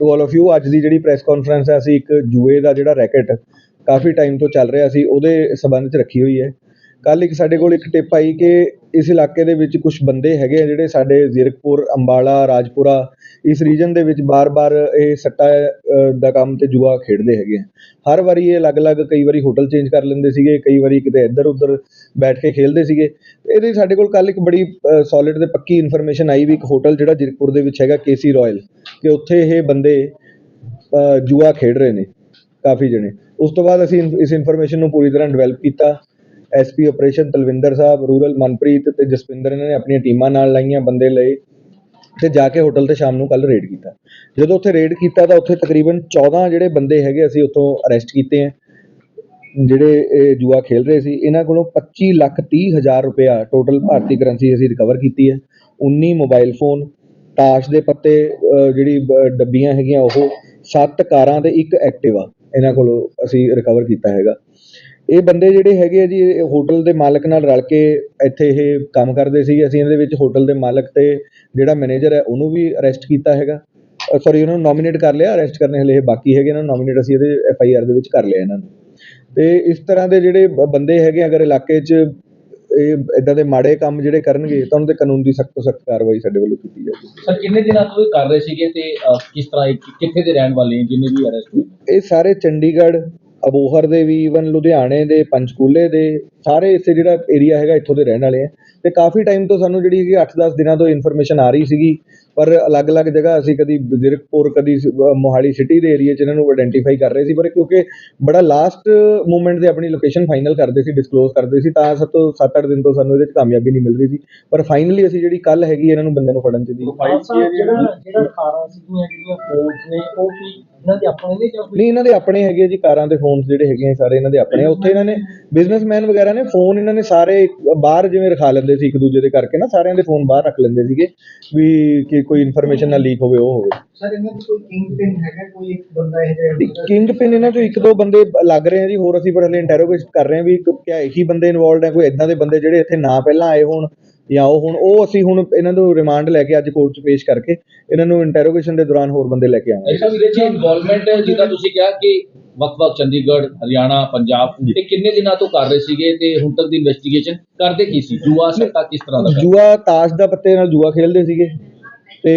To all of you ਅੱਜ ਦੀ ਜਿਹੜੀ press conference ਹੈ ਅਸੀਂ ਇੱਕ ਜੂਏ ਦਾ ਜਿਹੜਾ ਰੈਕਟ ਕਾਫੀ ਟਾਈਮ ਤੋਂ ਚੱਲ ਰਿਹਾ ਸੀ, ਉਹਦੇ ਸਬੰਧ 'ਚ ਰੱਖੀ ਹੋਈ ਹੈ। ਕੱਲ ਇੱਕ ਸਾਡੇ ਕੋਲ ਇੱਕ ਟਿਪ ਆਈ ਕਿ ਇਸ ਇਲਾਕੇ ਦੇ ਵਿੱਚ ਕੁਝ ਬੰਦੇ ਹੈਗੇ ਆ ਜਿਹੜੇ ਸਾਡੇ ਜ਼ੀਰਕਪੁਰ, ਅੰਬਾਲਾ, ਰਾਜਪੁਰਾ ਇਸ ਰੀਜਨ ਦੇ ਵਿੱਚ ਬਾਰ-ਬਾਰ ਇਹ ਸੱਟਾ ਦਾ ਕੰਮ ਤੇ ਜੂਆ ਖੇਡਦੇ ਹੈਗੇ ਆ। ਹਰ ਵਾਰੀ ਇਹ ਅਲੱਗ-ਅਲੱਗ ਕਈ ਵਾਰੀ ਹੋਟਲ ਚੇਂਜ ਕਰ ਲੈਂਦੇ ਸੀਗੇ, ਕਈ ਵਾਰੀ ਕਿਤੇ ਇੱਧਰ-ਉੱਧਰ ਬੈਠ ਕੇ ਖੇਲਦੇ ਸੀਗੇ। ਇਹਦੇ ਸਾਡੇ ਕੋਲ ਕੱਲ ਇੱਕ ਬੜੀ ਸੋਲਿਡ ਤੇ ਪੱਕੀ ਇਨਫੋਰਮੇਸ਼ਨ ਆਈ ਵੀ ਇੱਕ ਹੋਟਲ ਜਿਹੜਾ ਜ਼ੀਰਕਪੁਰ ਦੇ ਵਿੱਚ ਹੈਗਾ ਕੇਸੀ ਰਾਇਲ ਕਿ ਉੱਥੇ ਇਹ ਬੰਦੇ ਜੂਆ ਖੇਡ ਰਹੇ ਨੇ, ਕਾਫੀ ਜਣੇ। ਉਸ ਤੋਂ ਬਾਅਦ ਅਸੀਂ ਇਨ- ਇਸ ਇਨਫੋਰਮੇਸ਼ਨ ਨੂੰ ਪੂਰੀ ਤਰ੍ਹਾਂ ਡਿਵੈਲਪ ਕੀਤਾ। SP operation Talwinder sahib, rural Manpreet ਤੇ ਜਸਵਿੰਦਰ ਇਹਨਾਂ ਨੇ ਆਪਣੀਆਂ ਟੀਮਾਂ ਨਾਲ ਲਾਈਆਂ, ਬੰਦੇ ਲਏ। ਤੇ ਜਾ ਕੇ ਹੋਟਲ ਤੇ ਸ਼ਾਮ ਨੂੰ ਕੱਲ ਰੇਡ ਕੀਤਾ। ਜਦੋਂ ਉੱਥੇ ਰੇਡ ਕੀਤਾ ਤਾਂ ਉੱਥੇ ਤਕਰੀਬਨ 14 ਜਿਹੜੇ ਬੰਦੇ ਹੈਗੇ ਅਸੀਂ ਉੱਥੋਂ ਅਰੈਸਟ ਕੀਤੇ ਆ ਜਿਹੜੇ ਇਹ ਜੂਆ ਖੇਲ ਰਹੇ ਸੀ ਇਹਨਾਂ ਕੋਲੋਂ 25 ਲੱਖ 30 ਹਜ਼ਾਰ ਰੁਪਇਆ ਟੋਟਲ ਭਾਰਤੀ ਕਰੰਸੀ ਅਸੀਂ ਰਿਕਵਰ ਕੀਤੀ ਹੈ। 19 ਮੋਬਾਈਲ ਫੋਨ ਤਾਸ਼ ਦੇ ਪੱਤੇ ਅ, ਜਿਹੜੀ ਬ- ਡੱਬੀਆਂ ਹੈਗੀਆਂ ਉਹ ਸੱਤ ਕਾਰਾਂ ਤੇ ਇੱਕ ਐਕਟਿਵਾ ਇਹਨਾਂ ਕੋਲੋਂ ਅਸੀਂ ਰਿਕਵਰ ਕੀਤਾ ਹੈਗਾ। ਇਹ ਬੰਦੇ ਜਿਹੜੇ ਹੈਗੇ ਆ ਜੀ ਇਹ ਹੋਟਲ ਦੇ ਮਾਲਕ ਨਾਲ ਰਲ ਕੇ ਇੱਥੇ ਇਹ ਕੰਮ ਕਰਦੇ ਸੀ ਅਸੀਂ ਇਹਦੇ ਵਿੱਚ ਹੋਟਲ ਦੇ ਮਾਲਕ ਤੇ ਜਿਹੜਾ ਮੈਨੇਜਰ ਹੈ ਉਹਨੂੰ ਵੀ ਅਰੈਸਟ ਕੀਤਾ ਹੈਗਾ। ਸੌਰੀ ਉਹਨਾਂ ਨੂੰ ਨੋਮੀਨੇਟ ਕਰ ਲਿਆ। ਅਰੈਸਟ ਕਰਨੇ ਹਲੇ ਇਹ ਬਾਕੀ ਹੈਗੇ ਇਹਨਾਂ ਨੂੰ ਨੋਮੀਨੇਟ ਅਸੀਂ ਇਹਦੇ ਐਫ ਆਈ ਆਰ ਦੇ ਵਿੱਚ ਕਰ ਲਿਆ ਇਹਨਾਂ ਨੂੰ। ਤੇ ਇਸ ਤਰ੍ਹਾਂ ਦੇ ਜਿਹੜੇ ਬੰਦੇ ਹੈਗੇ ਅਗਰ ਇਲਾਕੇ 'ਚ ਇਹ ਇਦਾਂ ਦੇ ਮਾੜੇ ਕੰਮ ਜਿਹੜੇ ਕਰਨਗੇ ਤਾਂ ਉਹਨਾਂ ਤੇ ਕਾਨੂੰਨ ਦੀ ਸਖਤ ਤੋਂ ਸਖਤ ਕਾਰਵਾਈ ਸਾਡੇ ਵੱਲੋਂ ਕੀਤੀ ਜਾਏਗੀ ਸਰ ਕਿੰਨੇ ਦਿਨਾਂ ਤੋਂ ਇਹ ਕਰ ਰਹੇ ਸੀਗੇ ਤੇ ਅਹ, ਕਿਸ ਤਰ੍ਹਾਂ ਇਹ ਕਿੱਥੇ ਦੇ ਰਹਿਣ ਵਾਲੇ ਨੇ ਜਿੰਨੇ ਵੀ ਅਰੈਸਟ ਹੋਏ? ਇਹ ਸਾਰੇ ਚੰਡੀਗੜ੍ਹ ਅਬੋਹਰ ਦੇ ਵੀ ਈਵਨ ਲੁਧਿਆਣੇ ਦੇ ਪੰਚਕੂਲੇ ਦੇ ਸਾਰੇ ਇਸੇ ਜਿਹੜਾ ਏਰੀਆ ਹੈਗਾ ਇੱਥੋਂ ਦੇ ਰਹਿਣ ਵਾਲੇ ਆ। ਤੇ ਕਾਫੀ ਟਾਈਮ ਤੋਂ ਸਾਨੂੰ ਜਿਹੜੀ ਕਿ 8-10 ਦਿਨਾਂ ਤੋਂ ਇਨਫੋਰਮੇਸ਼ਨ ਆ ਰਹੀ ਸੀਗੀ ਪਰ ਅਲੱਗ-ਅਲੱਗ ਜਗ੍ਹਾ ਅਸੀਂ ਕਦੀ ਜ਼ੀਰਕਪੁਰ ਕਦੀ ਮੋਹਾਲੀ ਸਿਟੀ ਦੇ ਏਰੀਆ 'ਚ ਇਹਨਾਂ ਨੂੰ ਆਇਡੈਂਟੀਫਾਈ ਕਰ ਰਹੇ ਸੀ ਪਰ ਕਿਉਂਕਿ ਬੜਾ ਲਾਸਟ ਮੂਮੈਂਟ ਤੇ ਆਪਣੀ ਲੋਕੇਸ਼ਨ ਫਾਈਨਲ ਕਰਦੇ ਸੀ ਡਿਸਕਲੋਜ਼ ਕਰਦੇ ਸੀ ਤਾਂ ਸਭ ਤੋਂ 7-8 ਦਿਨ ਤੋਂ ਸਾਨੂੰ ਇਹਦੇ 'ਚ ਕਾਮਯਾਬੀ ਨਹੀਂ ਮਿਲ ਰਹੀ ਸੀ। ਪਰ ਫਾਈਨਲੀ ਅਸੀਂ ਜਿਹੜੀ ਕੱਲ ਹੈਗੀ ਇਹਨਾਂ ਨੂੰ ਬੰਦੇ ਨੂੰ ਫੜਨ 'ਚ ਦੀ। ਜਿਹੜਾ ਜਿਹੜਾ ਕਾਰਾਂ ਸੀਗੀਆਂ ਜਿਹੜੀਆਂ ਫੋਨਸ ਨੇ ਉਹ ਵੀ ਇਹਨਾਂ ਦੇ ਆਪਣੇ ਨੇ ਜਾਂ ਨਹੀਂ ਇਹਨਾਂ ਦੇ ਆਪਣੇ ਹੈਗੇ ਜੀ ਕਾਰਾਂ ਦੇ ਫੋਨਸ ਜਿਹੜੇ ਹੈਗੇ ਸਾਰੇ ਇਹਨਾਂ ਦੇ ਆਪਣੇ ਉੱਥੇ ਇਹਨਾਂ ਨੇ ਬਿਜ਼ਨਸਮੈਨ ਵਗੈਰਾ ਨੇ ਫੋਨ ਇਹਨਾਂ ਨੇ ਸਾਰੇ ਬਾਹਰ ਜਿਵੇਂ ਰਖਾ ਲੈਂਦੇ ਸੀ ਇੱਕ ਦੂਜੇ ਦੇ ਕਰਕੇ ਨਾ ਸਾਰਿਆਂ ਦੇ ਫੋਨ ਬਾਹਰ ਰੱਖ ਲੈਂਦੇ ਸੀਗੇ ਵੀ ਕਿ ਕੋਈ ਇਨਫੋਰਮੇਸ਼ਨ ਨਾ ਲੀਕ ਹੋਵੇ ਉਹ ਹੋਵੇ। ਸਰ ਇਹਨਾਂ ਦੀ ਕੋਈ ਕਿੰਗ ਪਿਨ ਹੈਗਾ? ਕੋਈ ਇੱਕ ਬੰਦਾ ਇਹ ਜਿਹੜਾ ਕਿੰਗ ਪਿਨ ਇਹਨਾਂ ਚੋਂ ਇੱਕ ਦੋ ਬੰਦੇ ਲੱਗ ਰਹੇ ਆ ਜੀ ਹੋਰ ਅਸੀਂ ਪਰ ਹਲੇ ਇੰਟਰੋਗੇਟ ਕਰ ਰਹੇ ਆ ਵੀ ਕਿ ਕਿਆ ਇਹੀ ਬੰਦੇ ਇਨਵੋਲਡ ਹੈ ਕੋਈ ਇਦਾਂ ਦੇ ਬੰਦੇ ਜਿਹੜੇ ਇੱਥੇ ਨਾ ਪਹਿਲਾਂ ਆਏ ਹੋਣ ਜਾਂ ਉਹ ਹੁਣ ਉਹ ਅਸੀਂ ਹੁਣ ਇਹਨਾਂ ਨੂੰ ਰਿਮਾਂਡ ਲੈ ਕੇ ਅੱਜ ਕੋਰਟ 'ਚ ਪੇਸ਼ ਕਰਕੇ ਇਹਨਾਂ ਨੂੰ ਇੰਟਰੋਗੇਸ਼ਨ ਦੇ ਦੌਰਾਨ ਹੋਰ ਬੰਦੇ ਲੈ ਕੇ ਆਵਾਂਗੇ। ਐਸਾ ਵੀ ਜੀ ਇਨਵੋਲਵਮੈਂਟ ਜਿੱਦਾਂ ਤੁਸੀਂ ਕਿਹਾ ਕਿ ਵੱਖ-ਵੱਖ ਚੰਡੀਗੜ੍ਹ ਹਰਿਆਣਾ ਪੰਜਾਬ ਤੇ ਕਿੰਨੇ ਦਿਨਾਂ ਤੋਂ ਕਰ ਰਹੇ ਸੀਗੇ ਤੇ ਹੁਣ ਤੱਕ ਦੀ ਇਨਵੈਸਟੀਗੇਸ਼ਨ ਕਰਦੇ ਕੀ ਸੀ? ਜੂਆ ਸੱਟਾ ਕਿਸ ਤਰ੍ਹਾਂ ਦਾ ਜੂਆ ਤਾਸ਼ ਦਾ ਪੱਤੇ ਨਾਲ ਜੂਆ ਖੇਲਦੇ ਸੀਗੇ ਤੇ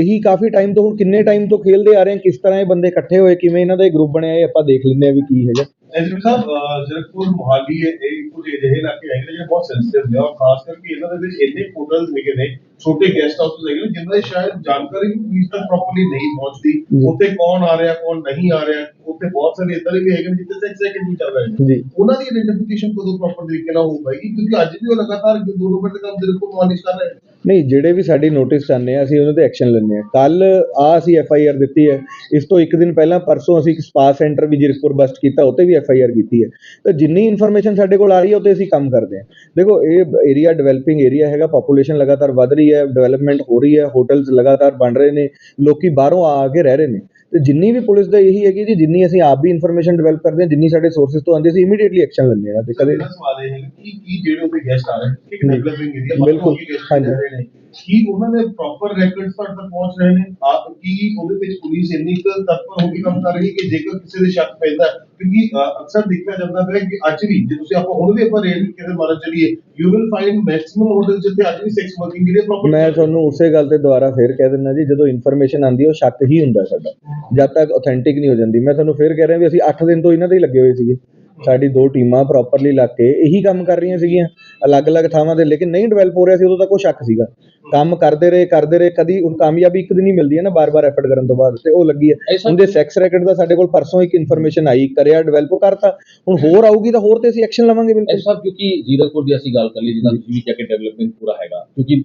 ਇਹੀ ਕਾਫੀ ਟਾਈਮ ਤੋਂ ਹੁਣ ਕਿੰਨੇ ਟਾਈਮ ਤੋਂ ਖੇਲਦੇ ਆ ਰਹੇ ਆ ਕਿਸ ਤਰ੍ਹਾਂ ਇਹ ਬੰਦੇ ਇਕੱਠੇ ਹੋਏ ਕਿਵੇਂ ਇਹਨਾਂ ਦਾ ਇਹ ਗਰੁੱਪ ਬਣਿਆ ਇਹ ਆਪਾਂ ਦੇਖ ਲੈਂਦੇ ਆ ਵੀ ਕੀ ਹੈਗਾ। ਐਜੂ ਸਾਹਿਬ ਜ਼ਰਕਪੁਰ ਮੁਹਾਲੀ ਇਹ ਕੁਝ ਅਜਿਹੇ ਇਲਾਕੇ ਹੈਗੇ ਜਿਹੜੇ ਬਹੁਤ ਸੈਂਸਿਟਿਵ ਨੇ ਔਰ ਖਾਸ ਕਰਕੇ ਇਹਨਾਂ ਦੇ ਵਿੱਚ ਇੰਨੇ ਹੋਟਲਸ ਹੈਗੇ ਨੇ ਛੋਟੇ ਗੈਸਟ ਹਾਊਸ ਹੈਗੇ ਨੇ ਜਿਨ੍ਹਾਂ ਦੀ ਸ਼ਾਇਦ ਜਾਣਕਾਰੀ ਵੀ ਪੁਲਿਸ ਤੱਕ ਪ੍ਰੋਪਰਲੀ ਨਹੀਂ ਪਹੁੰਚਦੀ। ਉੱਥੇ ਕੌਣ ਆ ਰਿਹਾ ਕੌਣ ਨਹੀਂ ਆ ਰਿਹਾ ਉੱਥੇ ਬਹੁਤ ਸਾਰੇ ਇਦਾਂ ਦੇ ਵੀ ਹੈਗੇ ਨੇ ਜਿੱਥੇ ਸੈਕਸ ਸੈਕਿੰਡ ਵੀ ਚੱਲ ਰਹੇ ਉਹਨਾਂ ਦੀ ਆਇਡੈਂਟੀਫਿਕੇਸ਼ਨ ਕਦੋਂ ਪ੍ਰੋਪਰ ਤਰੀਕੇ ਨਾਲ ਹੋ ਪਾਏਗੀ? ਕਿਉਂਕਿ ਅੱਜ ਵੀ ਉਹ ਲਗਾਤਾਰ ਦੋ ਦੇ ਕੰਮ ਜ਼ਰਕਪੁਰ ਮੁਹਾਲੀ 'ਚ ਕਰ ਰਹੇ ਨੇ। ਨਹੀਂ ਜਿਹੜੇ ਵੀ ਸਾਡੀ ਨੋਟਿਸ ਆਉਂਦੇ ਆ ਅਸੀਂ ਉਹਨਾਂ ਤੇ ਐਕਸ਼ਨ ਲੈਂਦੇ ਆ। ਕੱਲ ਆ ਅਸੀਂ ਐਫ ਆਈ ਆਰ ਦਿੱਤੀ ਹੈ। ਇਸ ਤੋਂ ਇੱਕ ਦਿਨ ਪਹਿਲਾਂ ਪਰਸੋਂ ਅਸੀਂ ਇੱਕ ਸਪਾ ਸੈਂਟਰ ਵੀ ਜਿਰਕਪੁਰ ਬਸਟ ਕੀਤਾ ਉੱਤੇ ਵੀ ਐਫ ਆਈ ਆਰ ਕੀਤੀ ਹੈ। ਤਾਂ ਜਿੰਨੀ ਇਨਫੋਰਮੇਸ਼ਨ ਸਾਡੇ ਕੋਲ ਆ ਰਹੀ ਹੈ, ਉੱਤੇ ਅਸੀਂ ਕੰਮ ਕਰਦੇ ਹਾਂ। ਦੇਖੋ, ਇਹ ਏਰੀਆ ਡਿਵੈਲਪਿੰਗ ਏਰੀਆ ਹੈਗਾ ਪੋਪੂਲੇਸ਼ਨ ਲਗਾਤਾਰ ਵੱਧ ਰਹੀ ਹੈ ਡਿਵੈਲਪਮੈਂਟ ਹੋ ਰਹੀ ਹੈ ਹੋਟਲਸ ਲਗਾਤਾਰ ਬਣ ਰਹੇ ਨੇ, ਲੋਕੀ ਬਾਹਰੋਂ ਆ ਕੇ ਰਹਿ ਰਹੇ ਨੇ। ਤੇ ਜਿੰਨੀ ਵੀ ਪੁਲਿਸ ਦਾ ਇਹੀ ਹੈ ਕਿ ਜੀ, ਜਿੰਨੀ ਅਸੀਂ ਆਪ ਵੀ ਇਨਫੋਰਮੇਸ਼ਨ ਡਿਵੈਲਪ ਕਰਦੇ ਹਾਂ, ਜਿੰਨੀ ਸਾਡੇ ਸੋਰਸਸ ਤੋਂ ਆਉਂਦੀ ਅਸੀਂ ਇਮੀਡੀਏਟਲੀ ਐਕਸ਼ਨ ਲੈਂਦੇ ਹਾਂ। ਤੇ ਕਦੇ ਮੇਰਾ ਸਵਾਲ ਇਹ ਹੈ ਕਿ ਕੀ ਜਿਹੜੇ ਉੱਥੇ ਗੈਸਟ ਆ ਰਹੇ ਨੇ ਕਿ ਡਿਵੈਲਪਿੰਗ ਏਰੀਆ ਬਿਲਕੁਲ, ਹਾਂਜੀ। ਨੇ ਕੀ ਉਹਨਾਂ ਦੇ ਪ੍ਰੋਪਰ ਰੈਕੋਰਡਸ ਤੱਕ ਤੱਕ ਪਹੁੰਚ ਰਹੇ ਨੇ ਆਪ ਕੀ ਉਹਦੇ ਵਿੱਚ ਪੁਲਿਸ ਇੰਨੀ ਕੁ ਤਤਪਰ ਹੋ ਕੇ ਕੰਮ ਕਰ ਰਹੀ ਹੈ ਕਿ ਜੇਕਰ ਕਿਸੇ ਦੇ ਸ਼ੱਕ ਪੈਂਦਾ ਹੈ, ਕਿਉਂਕਿ ਅ, ਅਕਸਰ ਦੇਖਿਆ ਜਾਂਦਾ ਹੈ ਕਿ ਅੱਜ ਵੀ ਜੇ ਤੁਸੀਂ ਆਪਾਂ ਹੁਣ ਵੀ ਆਪਾਂ ਰੇਡ ਕਿਤੇ ਮਾਰਨ ਚਲੀਏ you will find maximum hotel ਜਿੱਥੇ ਅੱਜ ਵੀ ਸੈਕਸ ਵਰਕਿੰਗ ਜਿਹੜੇ ਪ੍ਰੋਪਰ ਮੈਂ ਤੁਹਾਨੂੰ ਉਸੇ ਗੱਲ ਤੇ ਦੁਬਾਰਾ ਫੇਰ ਕਹਿ ਦਿੰਦਾ ਜੀ ਜਦੋਂ ਇਨਫੋਰਮੇਸ਼ਨ ਆਂਦੀ ਉਹ ਸ਼ੱਕ ਹੀ ਹੁੰਦਾ ਸਾਡਾ ਜਦ ਤੱਕ ਆਥੈਂਟਿਕ ਨਹੀਂ ਹੋ ਜਾਂਦੀ ਮੈਂ ਤੁਹਾਨੂੰ ਫੇਰ ਕਹਿ ਰਿਹਾ ਵੀ ਅਸੀਂ 8 ਦਿਨ ਤੋਂ ਇਹਨਾਂ ਤੇ ਹੀ ਲੱਗੇ ਹੋਏ ਸੀਗੇ ਸਾਡੀ ਦੋ ਟੀਮਾਂ ਪ੍ਰੋਪਰਲੀ ਲੱਗ ਕੇ ਇਹੀ ਕੰਮ ਕਰ ਰਹੀਆਂ ਸੀਗੀਆਂ ਅਲੱਗ-ਅਲੱਗ ਥਾਵਾਂ ਤੇ ਲੇਕਿਨ ਨਹੀਂ ਡਿਵੈਲਪ ਹੋ ਰਿਹਾ ਸੀ ਉਦੋਂ ਤੱਕ ਉਹ ਸ਼ੱਕ ਸੀਗਾ। ਕੰਮ ਕਰਦੇ ਰਹੇ ਕਰਦੇ ਰਹੇ ਕਦੀ ਹੁਣ ਕਾਮਯਾਬੀ ਇੱਕ ਦਿਨ ਹੀ ਮਿਲਦੀ ਹੈ ਨਾ ਬਾਰ-ਬਾਰ ਐਫਰਟ ਕਰਨ ਤੋਂ ਬਾਅਦ ਤੇ ਉਹ ਲੱਗੀ ਹੈ। ਉਹਦੇ ਸੈਕਸ ਰੈਕਟ ਦਾ ਸਾਡੇ ਕੋਲ ਪਰਸੋਂ ਇੱਕ ਇਨਫੋਰਮੇਸ਼ਨ ਆਈ ਕਰਿਆ ਡਿਵੈਲਪ ਕਰਤਾ ਹੁਣ ਹੋਰ ਆਊਗੀ ਤਾਂ ਹੋਰ ਤੇ ਅਸੀਂ ਐਕਸ਼ਨ ਲਵਾਂਗੇ ਬਿਲਕੁਲ। ਐਸਾ ਕਿਉਂਕਿ ਜ਼ੀਰਕਪੁਰ ਦੀ ਅਸੀਂ ਗੱਲ ਕਰ ਲਈ ਜਿੱਦਾਂ ਤੁਸੀਂ ਵੀ ਕਿਹਾ ਕਿ ਡਿਵੈਲਪਮੈਂਟ ਪੂਰਾ ਹੈਗਾ ਕਿਉਂਕਿ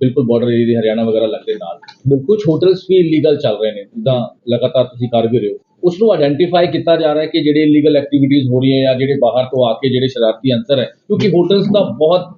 ਬਿਲਕੁਲ ਬਾਰਡਰ ਏਰੀਆ ਦੇ ਹਰਿਆਣਾ ਵਗੈਰਾ ਲੱਗਦੇ ਨਾਲ। ਕੁਝ ਹੋਟਲਸ ਵੀ ਇਲੀਗਲ ਚੱਲ ਰਹੇ ਨੇ ਜਿੱਦਾਂ ਲਗਾਤਾਰ ਤੁਸੀਂ ਕਰ ਵੀ ਰਹੇ ਹੋ। ਉਸ ਨੂੰ ਆਇਡੈਂਟੀਫਾਈ ਕੀਤਾ ਜਾ ਰਿਹਾ ਹੈ ਕਿ ਜਿਹੜੇ ਇਲੀਗਲ ਐਕਟੀਵਿਟੀਜ਼ ਹੋ ਰਹੀਆਂ ਜਾਂ ਜਿਹੜੇ ਬਾਹਰ ਤੋਂ ਆ ਕੇ ਜਿਹੜੇ ਸ਼ਰਾਰਤੀ ਅੰਸਰ ਹੈ, ਕਿਉਂਕਿ ਹੋਟਲਸ ਦਾ ਬਹੁਤ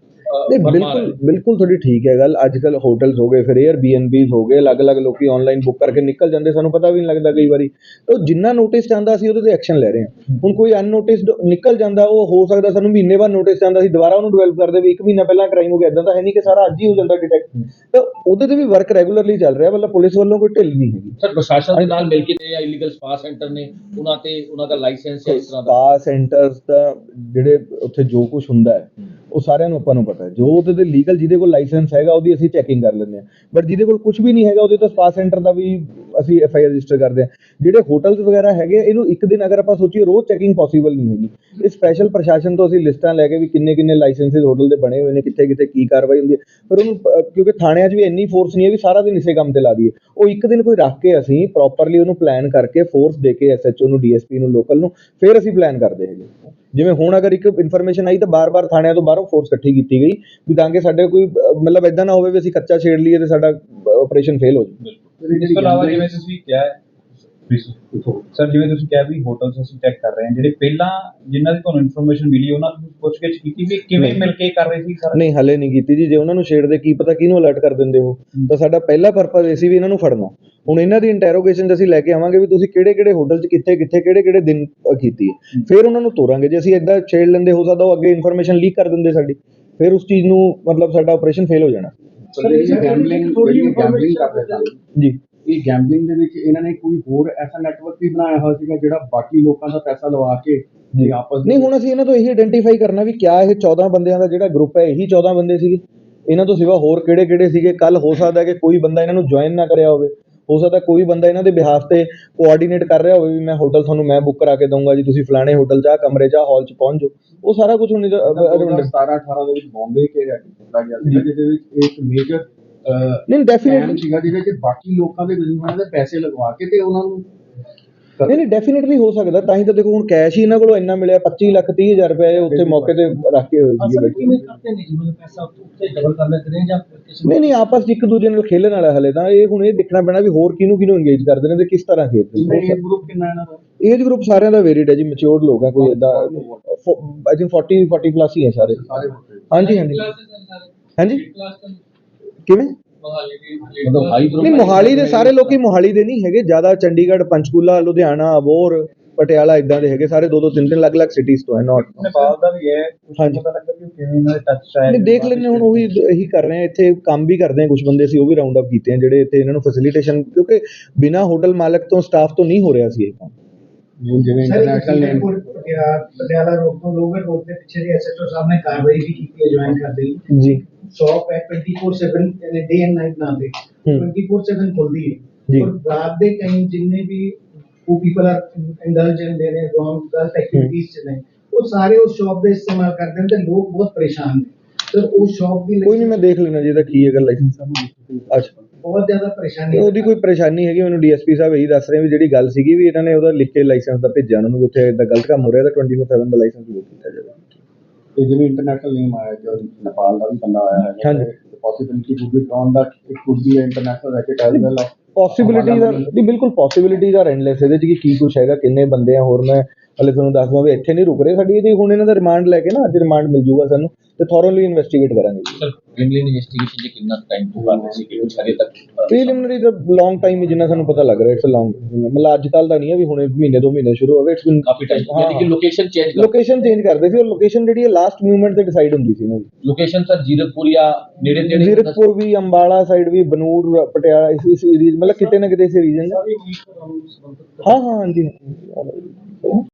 ਨਹੀਂ ਬਿਲਕੁਲ ਬਿਲਕੁਲ ਤੁਹਾਡੀ ਠੀਕ ਹੈ ਗੱਲ। ਅੱਜ ਕੱਲ ਹੋਟਲਸ ਹੋ ਗਏ ਫਿਰ 에ਅਰ ਬੀਐਨਬੀਜ਼ ਹੋ ਗਏ ਅਲੱਗ-ਅਲੱਗ ਲੋਕੀ ਆਨਲਾਈਨ ਬੁੱਕ ਕਰਕੇ ਨਿਕਲ ਜਾਂਦੇ ਸਾਨੂੰ ਪਤਾ ਵੀ ਨਹੀਂ ਲੱਗਦਾ ਕਈ ਵਾਰੀ। ਤਾਂ ਜਿੰਨਾ ਨੋਟਿਸ ਆਉਂਦਾ ਸੀ ਉਹਦੇ ਤੇ ਐਕਸ਼ਨ ਲੈ ਰਹੇ ਹਾਂ। ਹੁਣ ਕੋਈ ਅਨਨੋਟਿਸਡ ਨਿਕਲ ਜਾਂਦਾ ਉਹ ਹੋ ਸਕਦਾ ਸਾਨੂੰ ਮਹੀਨੇ ਬਾਅਦ ਨੋਟਿਸ ਆਉਂਦਾ ਸੀ ਦੁਬਾਰਾ ਉਹਨੂੰ ਡਿਵੈਲਪ ਕਰਦੇ ਵੀ ਇੱਕ ਮਹੀਨਾ ਪਹਿਲਾਂ ਕ੍ਰਾਈਮ ਹੋ ਗਿਆ ਇਦਾਂ ਤਾਂ ਹੈ ਨਹੀਂ ਕਿ ਸਾਰਾ ਅੱਜ ਹੀ ਹੋ ਜਾਂਦਾ ਡਿਟੈਕਟ ਤਾਂ ਉਹਦੇ ਤੇ ਵੀ ਵਰਕ ਰੈਗੂਲਰਲੀ ਚੱਲ ਰਿਹਾ ਮਤਲਬ ਪੁਲਿਸ ਵੱਲੋਂ ਕੋਈ ਢਿੱਲ ਨਹੀਂ ਹੈਗੀ। ਸਰ ਪ੍ਰਸ਼ਾਸਨ ਦੇ ਨਾਲ ਮਿਲ ਕੇ ਤੇ ਇਲੀਗਲ ਸਪਾ ਸੈਂਟਰ ਨੇ ਉਹਨਾਂ ਤੇ ਉਹਨਾਂ ਦਾ ਲਾਇਸੈਂਸ ਇਸ ਤਰ੍ਹਾਂ ਦਾ ਸਪਾ ਸੈਂਟਰਸ ਦਾ ਜਿਹੜੇ ਉੱਥੇ ਜੋ ਕੁਝ ਹੁੰਦਾ ਹੈ। ਉਹ ਸਾਰਿਆਂ ਨੂੰ ਆਪਾਂ ਨੂੰ ਪਤਾ ਹੈ। ਜੋ ਉਹਦੇ ਤੇ ਲੀਗਲ ਜਿਹਦੇ ਕੋਲ ਲਾਇਸੈਂਸ ਹੈਗਾ, ਉਹਦੀ ਅਸੀਂ ਚੈਕਿੰਗ ਕਰ ਲੈਂਦੇ ਹਾਂ। ਬਟ ਜਿਹਦੇ ਕੋਲ ਕੁਝ ਵੀ ਨਹੀਂ ਹੈਗਾ, ਉਹਦੇ ਤੋਂ ਸਪਾ ਸੈਂਟਰ ਦਾ ਵੀ ਅਸੀਂ ਐਫ ਆਈ ਆਰ ਰਜਿਸਟਰ ਕਰਦੇ ਹਾਂ। ਜਿਹੜੇ ਹੋਟਲਸ ਵਗੈਰਾ ਹੈਗੇ ਇਹਨੂੰ ਇੱਕ ਦਿਨ ਅਗਰ ਆਪਾਂ ਸੋਚੀਏ, ਰੋਜ਼ ਚੈਕਿੰਗ ਪੋਸੀਬਲ ਨਹੀਂ ਹੈਗੀ। ਇਹ ਸਪੈਸ਼ਲ ਪ੍ਰਸ਼ਾਸਨ ਤੋਂ ਅਸੀਂ ਲਿਸਟਾਂ ਲੈ ਕੇ ਵੀ ਕਿੰਨੇ ਕਿੰਨੇ ਲਾਇਸੈਂਸਿਸ ਹੋਟਲ ਦੇ ਬਣੇ ਹੋਏ ਨੇ, ਕਿੱਥੇ ਕਿੱਥੇ ਕੀ ਕਾਰਵਾਈ ਹੁੰਦੀ ਹੈ। ਪਰ ਉਹਨੂੰ ਕਿਉਂਕਿ ਥਾਣਿਆਂ 'ਚ ਵੀ ਇੰਨੀ ਫੋਰਸ ਨਹੀਂ ਹੈ ਵੀ ਸਾਰਾ ਦਿਨ ਇਸੇ ਕੰਮ ਤੇ ਲਾ ਦਈਏ। ਉਹ ਇੱਕ ਦਿਨ ਕੋਈ ਰੱਖ ਕੇ ਅਸੀਂ ਪ੍ਰੋਪਰਲੀ ਉਹਨੂੰ ਪਲਾਨ ਕਰਕੇ ਫੋਰਸ ਦੇ ਕੇ ਐਸਐਚਓ ਨੂੰ ਡੀਐਸਪੀ ਨੂੰ ਲੋਕਲ ਨੂੰ, ਫਿਰ ਅਸੀਂ ਪਲਾਨ ਕਰਦੇ ਹੈਗੇ। ਜਿਵੇਂ ਹੁਣ ਅਗਰ ਇੱਕ ਇਨਫੋਰਮੇਸ਼ਨ ਆਈ ਤਾਂ ਬਾਰ-ਬਾਰ ਥਾਣਿਆਂ ਤੋਂ ਬਾਹਰੋਂ ਫੋਰਸ ਇਕੱਠੀ ਕੀਤੀ ਗਈ ਵੀ ਤਾਂ ਕਿ ਸਾਡੇ ਕੋਈ ਅਹ, ਮਤਲਬ ਇਦਾਂ ਨਾ ਹੋਵੇ ਵੀ ਅਸੀਂ ਕੱਚਾ ਛੇੜ ਲਈਏ ਤੇ ਸਾਡਾ ਆਪਰੇਸ਼ਨ ਫੇਲ ਹੋ ਜਾਵੇ। ਇਸ ਤੋਂ ਇਲਾਵਾ ਜਿਵੇਂ ਤੁਸੀਂ ਕਿਹਾ ਹੈ ਸਰ ਜਿਵੇਂ ਤੁਸੀਂ ਕਿਹਾ ਵੀ ਹੋਟਲਸ ਅਸੀਂ ਚੈੱਕ ਕਰ ਰਹੇ ਹਾਂ ਜਿਹੜੇ ਪਹਿਲਾਂ ਜਿਨ੍ਹਾਂ ਦੀ ਤੁਹਾਨੂੰ ਇਨਫੋਰਮੇਸ਼ਨ ਮਿਲੀ ਉਹਨਾਂ ਨੂੰ ਪੁੱਛਗਿੱਛ ਕੀਤੀ ਵੀ ਕਿਵੇਂ ਨਹੀਂ। ਮਿਲ ਕੇ ਕਰ ਰਹੇ ਸੀ ਸਰ? ਨਹੀਂ ਹਲੇ ਨਹੀਂ ਕੀਤੀ ਜੀ। ਜੇ ਉਹਨਾਂ ਨੂੰ ਛੇੜਦੇ ਕੀ ਪਤਾ ਕਿਹਨੂੰ ਅਲਰਟ ਕਰ ਦਿੰਦੇ ਹੋ? ਤਾਂ ਸਾਡਾ ਪਹਿਲਾ ਪਰਪਸ ਇਹ ਸੀ ਵੀ ਇਹਨਾਂ ਨੂੰ ਫੜਨਾ। ਹੁਣ ਇਹਨਾਂ ਦੀ ਇੰਟਰੋਗੇਸ਼ਨ ਅਸੀਂ ਲੈ ਕੇ ਆਵਾਂਗੇ ਵੀ ਤੁਸੀਂ ਕਿਹੜੇ ਕਿਹੜੇ ਹੋਟਲ 'ਚ ਕਿੱਥੇ ਕਿੱਥੇ ਕਿਹੜੇ ਕਿਹੜੇ ਦਿਨ ਅਹ, ਕੀਤੀ ਹੈ। ਫਿਰ ਉਹਨਾਂ ਨੂੰ ਤੋਰਾਂਗੇ। ਜੇ ਅਸੀਂ ਇਦਾਂ ਛੇੜ ਲੈਂਦੇ ਹੋ ਸਕਦਾ ਉਹ ਅੱਗੇ ਇਨਫੋਰਮੇਸ਼ਨ ਲੀਕ ਕਰ ਦਿੰਦੇ ਸਾਡੀ। ਫਿਰ ਉਸ ਚੀਜ਼ ਨੂੰ ਮਤਲਬ ਸਾਡਾ ਆਪਰੇਸ਼ਨ ਫੇਲ ਹੋ ਜਾਣਾ। ਗੈਂਬਲਿੰਗ ਥੋੜ੍ਹੀ ਜਿਹੜੀ ਗੈਂਬਲਿੰਗ ਕਰਦੇ ਸਨ ਜੀ। ਇਹ ਗੈਂਬਲਿੰਗ ਦੇ ਵਿੱਚ ਇਹਨਾਂ ਨੇ ਕੋਈ ਹੋਰ ਐਸਾ ਨੈਟਵਰਕ ਵੀ ਬਣਾਇਆ ਹੋਇਆ ਸੀਗਾ ਜਿਹੜਾ ਬਾਕੀ ਲੋਕਾਂ ਦਾ ਪੈਸਾ ਲਵਾ ਕੇ ਜੀ ਆਪਸ ਨਹੀਂ ਹੁਣ ਅਸੀਂ ਇਹਨਾਂ ਤੋਂ ਇਹੀ ਆਇਡੈਂਟੀਫਾਈ ਕਰਨਾ ਵੀ ਕਿਆ ਇਹ 14 ਬੰਦਿਆਂ ਦਾ ਜਿਹੜਾ ਗਰੁੱਪ ਹੈ ਇਹੀ 14 ਬੰਦੇ ਸੀਗੇ। ਇਹਨਾਂ ਤੋਂ ਸਿਵਾ ਹੋਰ ਕਿਹੜੇ ਕਿਹੜੇ ਸੀਗੇ? ਕੱਲ ਹੋ ਸਕਦਾ ਕਿ ਕੋਈ ਬੰਦਾ ਇਹਨਾਂ ਨੂੰ ਜੁਆਇਨ ਨਾ ਕਰਿਆ ਹੋਵੇ। ਹੋ ਸਕਦਾ ਕੋਈ ਬੰਦਾ ਇਹਨਾਂ ਦੇ ਬਿਹਾਫ ਤੇ ਕੋਆਰਡੀਨੇਟ ਕਰ ਰਿਹਾ ਹੋਵੇ ਵੀ ਮੈਂ ਹੋਟਲ ਤੁਹਾਨੂੰ ਮੈਂ ਬੁੱਕ ਕਰਾ ਕੇ ਦਊਂਗਾ ਜੀ ਤੁਸੀਂ ਫਲਾਣੇ ਹੋਟਲ 'ਚ ਕਮਰੇ 'ਚ ਹਾਲ 'ਚ ਪਹੁੰਚ ਜਾਓ। ਉਹ ਸਾਰਾ ਕੁਝ ਹੁਣ 2017 18 ਦੇ ਵਿੱਚ ਬੰਬੇ ਕੇ ਕੀਤਾ ਗਿਆ ਜਿਹਦੇ ਵਿੱਚ ਇੱਕ ਮੇਜਰ ਨਹੀਂ ਡੈਫੀਨਿਟਲੀ ਸੀਗਾ ਜਿਹਦੇ ਵਿੱਚ ਬਾਕੀ ਲੋਕਾਂ ਦੇ ਬਿਜ਼ਨਸਾਂ ਦੇ ਪੈਸੇ ਲਗਵਾ ਕੇ ਤੇ ਉਹਨਾਂ ਨੂੰ ਨਹੀਂ ਨਹੀਂ ਡੈਫੀਨਿਟਲੀ ਹੋ ਸਕਦਾ। ਤਾਂ ਹੀ ਤਾਂ ਦੇਖੋ ਹੁਣ ਕੈਸ਼ ਹੀ ਇਹਨਾਂ ਕੋਲੋਂ ਇੰਨਾ ਮਿਲਿਆ 25 ਲੱਖ 30 ਹਜ਼ਾਰ ਰੁਪਏ ਉੱਥੇ ਮੌਕੇ ਤੇ ਰੱਖ ਕੇ ਅਸਲ ਬੈਠੇ। ਕਿਵੇਂ ਕਰਦੇ ਨੇ ਜਿਵੇਂ ਪੈਸਾ ਉੱਤੇ ਡਬਲ ਕਰ ਲੈਂਦੇ ਨੇ ਜਾਂ ਨਹੀਂ ਨਹੀਂ ਆਪਸ 'ਚ ਇੱਕ ਦੂਜੇ ਨਾਲ ਖੇਲਣ ਵਾਲਾ ਹਲੇ ਤਾਂ। ਇਹ ਹੁਣ ਇਹ ਦੇਖਣਾ ਪੈਣਾ ਵੀ ਹੋਰ ਕਿਹਨੂੰ ਕਿਹਨੂੰ ਇੰਗੇਜ ਕਰਦੇ ਨੇ ਤੇ ਕਿਸ ਤਰ੍ਹਾਂ ਖੇਡਦੇ ਨੇ। ਇਹ ਗਰੁੱਪ ਕਿੰਨਾ ਇਹਨਾਂ ਦਾ? ਏਜ ਗਰੁੱਪ ਸਾਰਿਆਂ ਦਾ ਵੇਰੀਡ ਹੈ ਜੀ ਮੈਚੁਰਡ ਲੋਕ ਹੈ ਕੋਈ ਇਦਾਂ ਆਈ ਥਿੰਕ 40 40 ਪਲੱਸ ਹੀ ਹੈ ਸਾਰੇ। ਹਾਂਜੀ ਹਾਂਜੀ। ਹਾਂਜੀ? ਕਿਵੇਂ? ਮਤਲਬ ਹਾਈ ਨਹੀਂ ਮੋਹਾਲੀ ਦੇ ਸਾਰੇ ਲੋਕੀ ਮੋਹਾਲੀ ਦੇ ਨਹੀਂ ਹੈਗੇ ਜ਼ਿਆਦਾ ਚੰਡੀਗੜ੍ਹ ਪੰਚਕੂਲਾ ਲੁਧਿਆਣਾ ਅਬੋਰ ਪਟਿਆਲਾ ਇਦਾਂ ਦੇ ਹੈਗੇ ਸਾਰੇ ਦੋ ਦੋ ਤਿੰਨ ਤਿੰਨ ਅਲੱਗ-ਅਲੱਗ ਸਿਟੀਜ਼ ਤੋਂ ਹੈ ਨਾਟ ਨੇਪਾਲ ਦਾ ਵੀ ਹੈ ਹਾਂਜੀ। ਪਤਾ ਲੱਗਾ ਉਹ ਕਿਵੇਂ ਇਹਨਾਂ ਦੇ ਟੱਚ ਆਇਆ ਨਹੀਂ ਦੇਖ ਹਾਂ ਹੁਣ ਉਹੀ ਇਹੀ ਕਰ ਰਹੇ ਆ ਇੱਥੇ ਕੰਮ ਵੀ ਕਰਦੇ ਆ ਕੁਝ ਬੰਦੇ ਸੀ ਉਹ ਵੀ ਰਾਉਂਡ ਅਪ ਕੀਤੇ ਆ ਜਿਹੜੇ ਇੱਥੇ ਇਹਨਾਂ ਨੂੰ ਫੈਸਿਲਿਟੇਸ਼ਨ ਕਿਉਂਕਿ ਬਿਨਾ ਹੋਟਲ ਮਾਲਕ ਤੋਂ ਸਟਾਫ ਤੋਂ ਨਹੀਂ ਹੋ ਰਿਹਾ ਸੀ ਇਹ ਕੰਮ। ਜਿਵੇਂ ਇੰਟਰਨੈਸ਼ਨਲ ਨੇਮ ਪਟਿਆਲਾ ਰੋਡ ਤੋਂ ਲੋਗਰ ਰੋਡ ਦੇ ਪਿੱਛੇ ਦੇ ਐਸਐਚਓ ਸਾਹਿਬ ਨੇ ਕਾਰਵਾਈ ਵੀ ਕੀਤੀ ਹੈ ਜੁਆਇਨ ਕਰ ਲਈ। ਜੀ। ਸ਼ਾਪ ਹੈ 24/7 ਯਾਨੀ ਡੇ ਐਂਡ ਨਾਈਟ ਨਾ ਦੇ। ਹੂੰ। 24/7 ਖੁੱਲਦੀ ਹੈ। ਜੀ। ਔਰ ਰਾਤ ਦੇ ਟਾਈਮ ਜਿੰਨੇ ਵੀ ਉਹ ਪੀਪਲ ਆਰ ਇੰਡਲਜ ਇਨ ਦੇ ਨੇ ਰੋਂਗ ਗਲਤ ਐਕਟੀਵਿਟੀਜ਼ ਚ ਨੇ ਉਹ ਸਾਰੇ ਉਸ ਸ਼ਾਪ ਦਾ ਇਸਤੇਮਾਲ ਕਰਦੇ ਨੇ ਤੇ ਲੋਕ ਬਹੁਤ ਪਰੇਸ਼ਾਨ ਨੇ। ਤੇ ਉਹ ਸ਼ਾਪ ਦੀ ਕੋਈ ਨਹੀਂ ਮੈਂ ਦੇਖ ਲੈਣਾ ਜੀ ਇਹਦਾ ਕੀ ਹੈਗਾ ਲਾਇਸੈਂਸ ਅੱਛਾ। ਬਹੁਤ ਜ਼ਿਆਦਾ ਪਰੇਸ਼ਾਨੀ ਉਹਦੀ ਕੋਈ ਪਰੇਸ਼ਾਨੀ ਹੈਗੀ? ਮੈਨੂੰ ਡੀਐਸਪੀ ਸਾਹਿਬ ਇਹੀ ਦੱਸ ਰਹੇ ਵੀ ਜਿਹੜੀ ਗੱਲ ਸੀਗੀ ਵੀ ਇਹਨਾਂ ਨੇ ਉਹਦਾ ਲਿਖ ਕੇ ਲਾਇਸੈਂਸ ਦਾ ਭੇਜਿਆ ਉਹਨਾਂ ਨੂੰ ਵੀ ਉੱਥੇ ਇਦਾਂ ਗਲਤ ਕੰਮ ਹੋ ਰਿਹਾ ਤਾਂ 24/7 ਦਾ ਲਾਇਸੈਂਸ ਵੀ ਕੀਤਾ ਜਾਵੇ। ਤੇ ਜਿਵੇਂ ਇੰਟਰਨੈਸ਼ਨਲ ਨੇਮ ਆਇਆ ਜੋ ਨੇਪਾਲ ਦਾ ਵੀ ਬੰਦਾ ਆਇਆ ਹੈ ਹਾਂਜੀ। Possibility could be drawn that it could be international racket as well possibilities are ਨਹੀਂ ਬਿਲਕੁਲ ਪੋਸਿਬਿਲਿਟੀਜ਼ ਆਰ ਐਂਡਲੈਸ ਇਹਦੇ ਚ ਕਿ ਕੀ ਕੁਝ ਹੈਗਾ? ਕਿੰਨੇ ਬੰਦੇ ਆ? ਹੋਰ ਮੈਂ ਹਲੇ ਤੁਹਾਨੂੰ ਦੱਸ ਦਵਾਂ ਵੀ ਇੱਥੇ ਨਹੀਂ ਰੁਕ ਰਹੇ ਸਾਡੀ। ਇਹਦੀ ਹੁਣ ਇਹਨਾਂ ਦਾ ਰਿਮਾਂਡ ਲੈ ਕੇ ਨਾ ਅੱਜ ਰਿਮਾਂਡ ਮਿਲ ਜੂਗਾ ਸਾਨੂੰ ਤੇ ਥੋਰੋਲੀ ਇਨਵੈਸਟੀਗੇਟ ਕਰਾਂਗੇ। ਸਰ ਪ੍ਰੀਲਿਮਿਨਰੀ ਇਨਵੈਸਟੀਗੇਸ਼ਨ ਜੀ ਕਿੰਨਾ ਟਾਈਮ ਤੋਂ ਕਰ ਰਹੇ ਸੀ ਕਿ ਕੁਝ ਹਜੇ ਤੱਕ ਅਹ, ਪ੍ਰੀਲਿਮਿਨਰੀ ਤਾਂ ਲੌਂਗ ਟਾਈਮ ਹੀ ਜਿੰਨਾ ਸਾਨੂੰ ਪਤਾ ਲੱਗ ਰਿਹਾ ਇਟਸ ਲੌਂਗ ਮਤਲਬ ਅੱਜ ਕੱਲ ਦਾ ਨਹੀਂ ਹੈ ਵੀ ਹੁਣੇ ਮਹੀਨੇ ਦੋ ਮਹੀਨੇ ਸ਼ੁਰੂ ਹੋਵੇ ਇਟਸ ਬਿਨ ਕਾਫੀ ਟਾਈਮ ਹਾਂ। ਯਾਨੀ ਕਿ ਲੋਕੇਸ਼ਨ ਚੇਂਜ ਕਰ ਲੋਕੇਸ਼ਨ ਚੇਂਜ ਕਰਦੇ ਸੀ ਔਰ ਲੋਕੇਸ਼ਨ ਜਿਹੜੀ ਹੈ ਲਾਸਟ ਮੂਵਮੈਂਟ ਤੇ ਡਿਸਾਈਡ ਹੁੰਦੀ ਸੀ ਦੀ ਲੋਕੇਸ਼ਨ ਸਰ ਜੀਰਕਪੁਰ ਜਾਂ ਨੇੜੇ ਤੇੜੇ ਜ਼ੀਰਕਪੁਰ ਵੀ ਅੰਬਾਲਾ ਸਾਈਡ ਵੀ ਬਨੂੜ ਪਟਿਆਲਾ ਇਸ ਇਸ ਏਰੀਆ ਮਤਲਬ ਕਿਤੇ ਨਾ ਕਿਤੇ ਇਸ ਰੀਜਨ ਹਾਂ ਹਾਂ ਹਾਂਜੀ